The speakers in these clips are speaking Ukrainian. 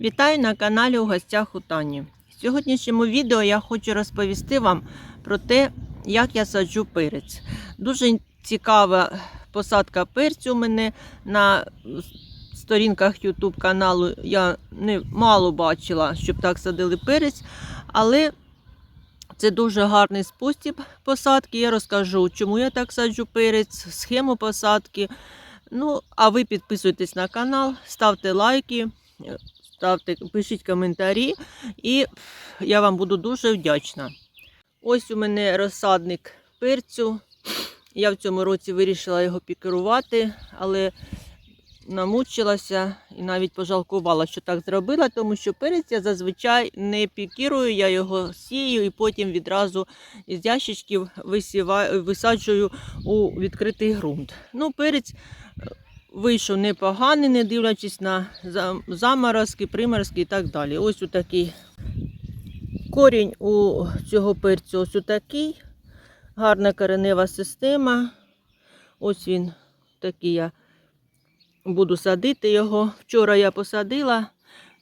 Вітаю на каналі у гостях у Тані. В сьогоднішньому відео я хочу розповісти вам про те, як я саджу перець. Дуже цікава посадка перцю у мене на сторінках YouTube каналу. Я не мало бачила, щоб так садили перець, але це дуже гарний спосіб посадки. Я розкажу, чому я так саджу перець, схему посадки. Ну, а ви підписуйтесь на канал, ставте лайки, ставте, пишіть коментарі, і я вам буду дуже вдячна. Ось у мене розсадник перцю. Я в цьому році вирішила його пікерувати, але намучилася і навіть пожалкувала, що так зробила, тому що перець я зазвичай не пікірую, я його сію і потім відразу із ящичків висаджую у відкритий ґрунт. Ну, перець вийшов непоганий, не дивлячись на заморозки, приморозки і так далі. Ось такий корінь у цього перцю ось такий. Гарна коренева система. Ось він такий я буду садити його. Вчора я посадила,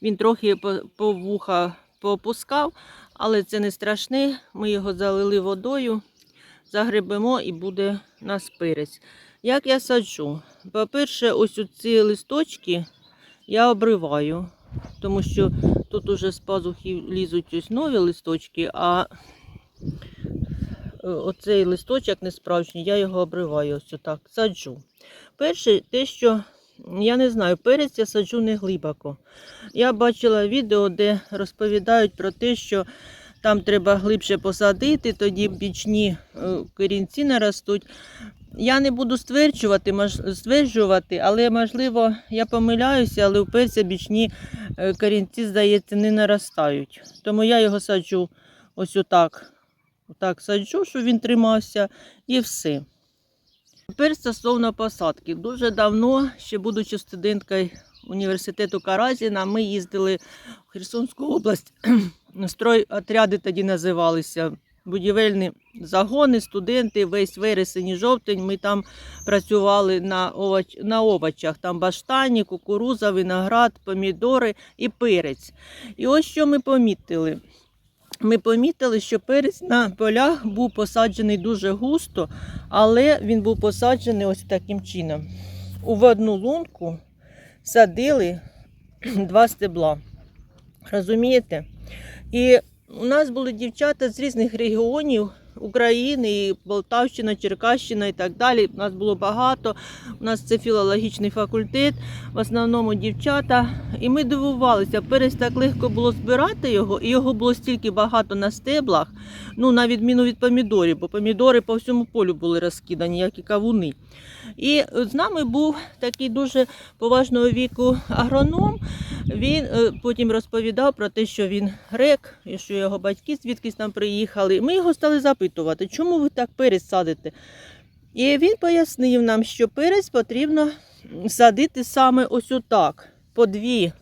він трохи по вуха попускав, але це не страшне. Ми його залили водою, загребемо і буде у нас перець. Як я саджу? По-перше, ось ці листочки я обриваю, тому що тут уже з пазухів лізуть ось нові листочки, а е, оцей листочок не справжній, я його обриваю ось так, саджу. Перше, те, що я не знаю, перець я саджу не глибоко. Я бачила відео, де розповідають про те, що там треба глибше посадити, тоді бічні е, корінці наростуть. Я не буду стверджувати, мож- стверджувати, але можливо я помиляюся, але у перця бічні е, корінці, здається, не наростають. Тому я його саджу ось отак. Отак саджу, щоб він тримався, і все. Тепер стосовно посадки. Дуже давно, ще будучи студенткою університету Каразіна, ми їздили в Херсонську область. Стройотряди тоді називалися. Будівельні загони, студенти, весь вересень і жовтень. Ми там працювали на, овоч... на овочах. Там баштані, кукуруза, виноград, помідори і перець. І ось що ми помітили. Ми помітили, що перець на полях був посаджений дуже густо, але він був посаджений ось таким чином. У одну лунку садили два стебла. Розумієте? І у нас були дівчата з різних регіонів України, і Полтавщина, Черкащина і так далі. У нас було багато. У нас це філологічний факультет, в основному дівчата. І ми дивувалися, перець так легко було збирати його, і його було стільки багато на стеблах, ну на відміну від помідорів, бо помідори по всьому полю були розкидані, як і кавуни. І з нами був такий дуже поважного віку агроном. Він е, потім розповідав про те, що він грек, і що його батьки звідкись там приїхали. Ми його стали запитувати, чому ви так перець садите. І він пояснив нам, що перець потрібно садити саме ось отак, по дві,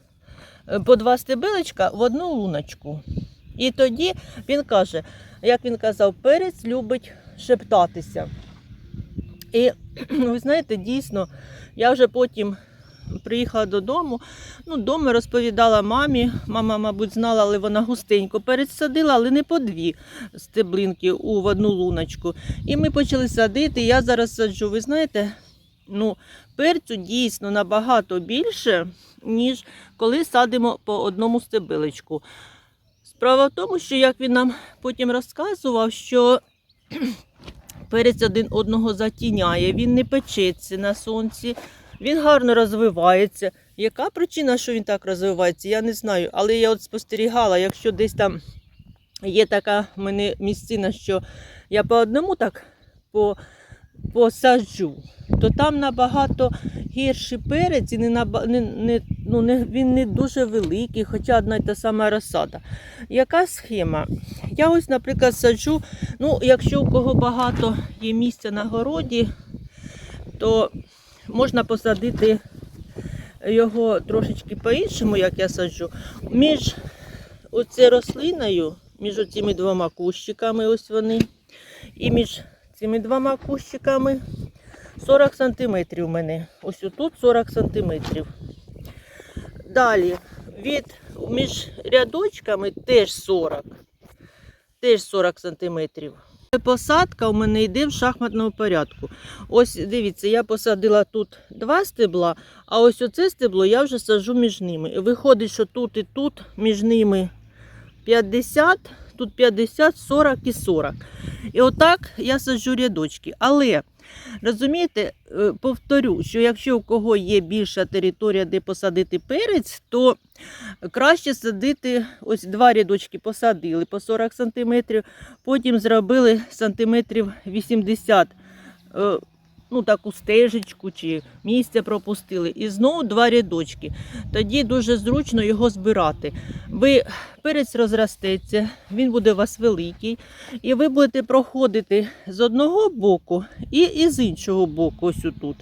е, по два стебелечка в одну луночку. І тоді він каже, як він казав, перець любить шептатися. І ви знаєте, дійсно, я вже потім приїхала додому. Ну, вдома розповідала мамі. Мама, мабуть, знала, але вона густенько пересадила, але не по дві стеблинки у в одну луночку. І ми почали садити. Я зараз саджу, ви знаєте, ну, перцю дійсно набагато більше, ніж коли садимо по одному стебелечку. Справа в тому, що як він нам потім розказував, що перець один одного затіняє, він не печеться на сонці, він гарно розвивається. Яка причина, що він так розвивається, я не знаю. Але я от спостерігала, якщо десь там є така в мене місцина, що я по одному так по, посаджу, то там набагато гірший перець і не, не, не, ну, не, він не дуже великий, хоча одна й та сама розсада. Яка схема? Я ось, наприклад, саджу, ну, якщо у кого багато є місця на городі, то можна посадити його трошечки по-іншому, як я саджу. Між оце рослиною, між оцими двома кущиками, ось вони, і між цими двома кущиками 40 сантиметрів у мене. Ось отут 40 сантиметрів. Далі від між рядочками теж 40. Теж 40 сантиметрів. Посадка у мене йде в шахматному порядку. Ось дивіться, я посадила тут два стебла, а ось оце стебло я вже саджу між ними. Виходить, що тут і тут між ними 50, тут 50, 40 і 40. І отак я саджу рядочки. Але розумієте, е, повторю, що якщо у кого є більша територія, де посадити перець, то краще садити ось два рядочки посадили по 40 см, потім зробили сантиметрів 80 е, ну, таку стежечку чи місце пропустили. І знову два рядочки. Тоді дуже зручно його збирати. Ви перець розростеться, він буде у вас великий, і ви будете проходити з одного боку і, з іншого боку, ось тут.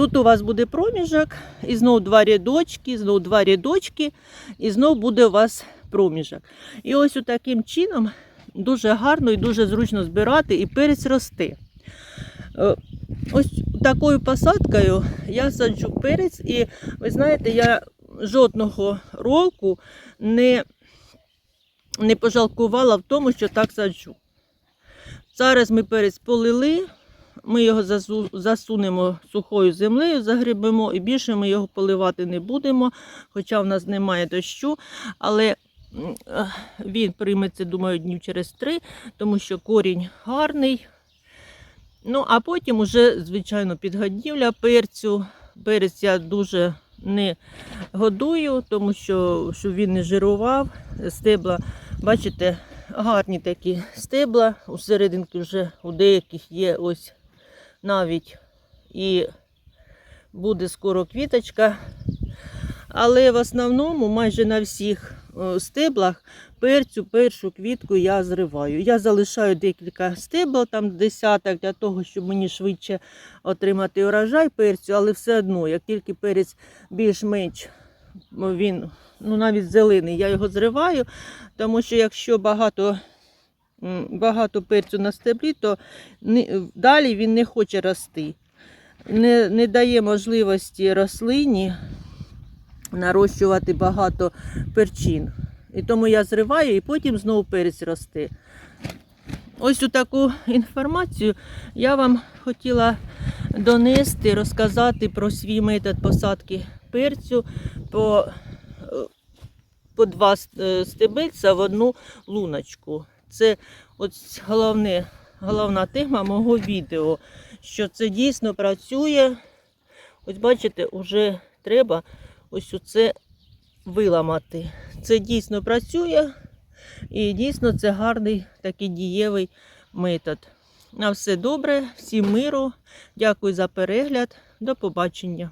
Тут у вас буде проміжок, і знову два рядочки, знову два рядочки, і знову буде у вас проміжок. І ось таким чином дуже гарно і дуже зручно збирати, і перець росте. Е, Ось такою посадкою я саджу перець, і ви знаєте, я жодного року не, не пожалкувала в тому, що так саджу. Зараз ми перець полили, ми його засунемо сухою землею, загребемо, і більше ми його поливати не будемо, хоча в нас немає дощу. Але він прийметься, думаю, днів через три, тому що корінь гарний. Ну, а потім уже, звичайно, підгодівля перцю. Перець я дуже не годую, тому що щоб він не жирував. Стебла, бачите, гарні такі стебла. У серединки вже у деяких є ось навіть і буде скоро квіточка. Але в основному майже на всіх е, стеблах перцю першу квітку я зриваю. Я залишаю декілька стеблів, там десяток, для того, щоб мені швидше отримати урожай перцю, але все одно, як тільки перець більш-менш він ну, навіть зелений, я його зриваю, тому що якщо багато, багато перцю на стеблі, то далі він не хоче рости. Не, не дає можливості рослині нарощувати багато перчин. І тому я зриваю і потім знову перець росте. Ось таку інформацію я вам хотіла донести, розказати про свій метод посадки перцю по, е, по два е, стебельця в одну луночку. Це головне, головна тема мого відео, що це дійсно працює. Ось бачите, вже треба ось оце виламати. Це дійсно працює і дійсно це гарний такий дієвий метод. На все добре, всім миру. Дякую за перегляд. До побачення.